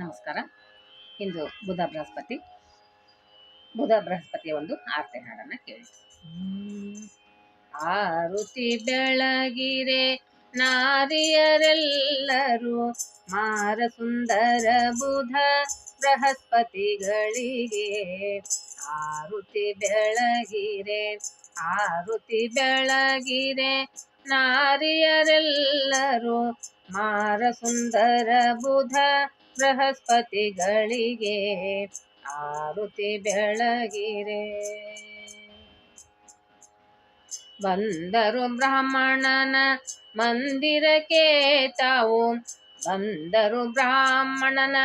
ನಮಸ್ಕಾರ. ಇಂದು ಬುಧ ಬೃಹಸ್ಪತಿ, ಬುಧ ಬೃಹಸ್ಪತಿಯ ಒಂದು ಆರತಿ ಹಾಡನ್ನ ಕೇಳಿ ಆರುತಿ ಬೆಳಗಿರೆ ನಾರಿಯರೆಲ್ಲರೂ ಮಾರ ಸುಂದರ ಬುಧ ಬೃಹಸ್ಪತಿಗಳಿಗೆ. ಆರುತಿ ಬೆಳಗಿರೆ ಆರುತಿ ಬೆಳಗಿರೆ ನಾರಿಯರೆಲ್ಲರೂ ಮಾರ ಸುಂದರ ಬುಧ ಬೃಹಸ್ಪತಿಗಳಿಗೆ ಆರುತಿ ಬೆಳಗಿರೆ. ಬಂದರು ಬ್ರಾಹ್ಮಣನ ಮಂದಿರಕ್ಕೆ ತಾವು, ಬಂದರು ಬ್ರಾಹ್ಮಣನ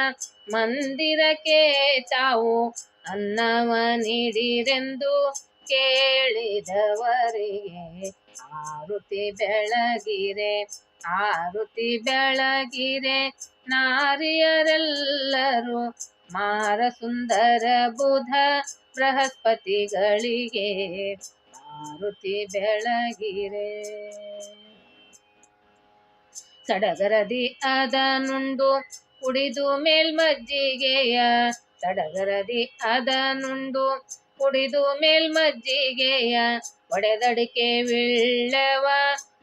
ಮಂದಿರಕ್ಕೆ ತಾವು ಅನ್ನವ ನೀಡಿರೆಂದು ಕೇಳಿದವರಿಗೆ ಆರುತಿ ಬೆಳಗಿರೆ ಆರುತಿ ಬೆಳಗಿರೆ, ನಾರಿಯರೆಲ್ಲರೂ ಮಾರ ಸುಂದರ ಬುಧ ಬೃಹಸ್ಪತಿಗಳಿಗೆ ಆರುತಿ ಬೆಳಗಿರೆ. ಸಡಗರದಿ ಅದನುಂಡು ಕುಡಿದು ಮೇಲ್ಮಜ್ಜಿಗೆಯ ಸಡಗರದಿ ಅದನುಂಡು ಕುಡಿದು ಮೇಲ್ಮಜ್ಜಿಗೆಯ ಒಡೆದಡಿಕೆ ವಿಳ್ಳವ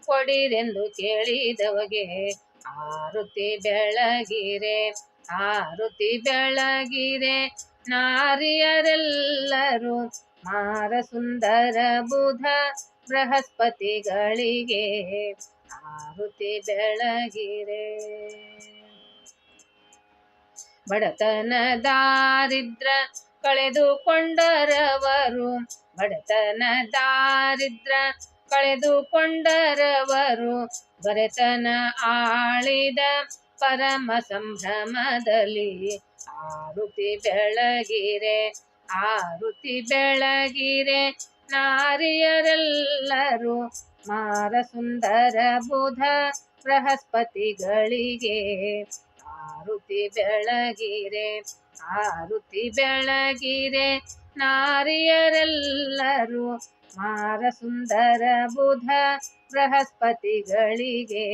ಕೊಡಿರೆಂದು ಕೇಳಿದವಗೆ, ಆರುತಿ ಬೆಳಗಿರೆ ಆರುತಿ ಬೆಳಗಿರೆ, ನಾರಿಯರೆಲ್ಲರೂ ಮಾರ ಸುಂದರ ಬುಧ ಬೃಹಸ್ಪತಿಗಳಿಗೆ, ಆರುತಿ ಬೆಳಗಿರೆ. ಬಡತನ ದಾರಿದ್ರ ಕಳೆದುಕೊಂಡರವರು ಬಡತನ ದಾರಿದ್ರ ಕಳೆದುಕೊಂಡರವರು ಬರೆತನ ಆಳಿದ ಪರಮ ಸಂಭ್ರಮದಲ್ಲಿ ಆರುತಿ ಬೆಳಗಿರೆ ಆರುತಿ ಬೆಳಗಿರೆ ನಾರಿಯರೆಲ್ಲರೂ ಮಾರ ಸುಂದರ ಬುಧ ಬೃಹಸ್ಪತಿಗಳಿಗೆ. ಆರುತಿ ಬೆಳಗಿರೆ ಆರುತಿ ಬೆಳಗಿರೆ, ನಾರಿಯರೆಲ್ಲರೂ ಮಾರ ಸುಂದರ ಬುಧ ಬೃಹಸ್ಪತಿಗಳಿಗೆ.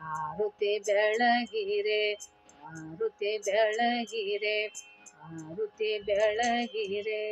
ಆರುತಿ ಬೆಳಗಿರೆ ಆರುತಿ ಬೆಳಗಿರೆ ಆರುತಿ ಬೆಳಗಿರೆ.